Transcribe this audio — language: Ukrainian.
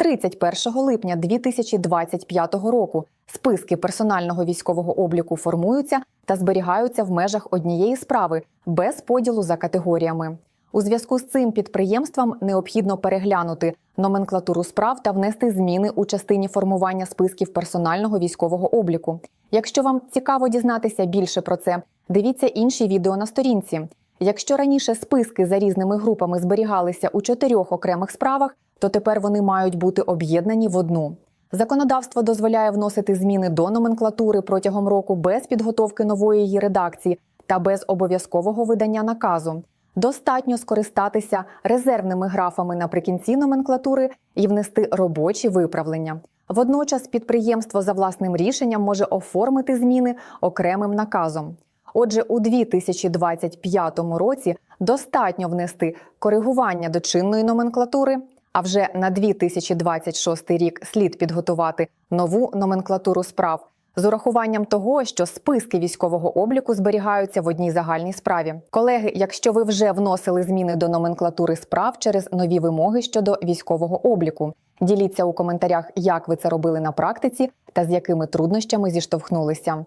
31 липня 2025 року списки персонального військового обліку формуються та зберігаються в межах однієї справи без поділу за категоріями. У зв'язку з цим підприємствам необхідно переглянути номенклатуру справ та внести зміни у частині формування списків персонального військового обліку. Якщо вам цікаво дізнатися більше про це, дивіться інші відео на сторінці. Якщо раніше списки за різними групами зберігалися у чотирьох окремих справах, то тепер вони мають бути об'єднані в одну. Законодавство дозволяє вносити зміни до номенклатури протягом року без підготовки нової її редакції та без обов'язкового видання наказу. Достатньо скористатися резервними графами наприкінці номенклатури і внести робочі виправлення. Водночас підприємство за власним рішенням може оформити зміни окремим наказом. Отже, у 2025 році достатньо внести коригування до чинної номенклатури, а вже на 2026 рік слід підготувати нову номенклатуру справ з урахуванням того, що списки військового обліку зберігаються в одній загальній справі. Колеги, якщо ви вже вносили зміни до номенклатури справ через нові вимоги щодо військового обліку, діліться у коментарях, як ви це робили на практиці та з якими труднощами зіштовхнулися.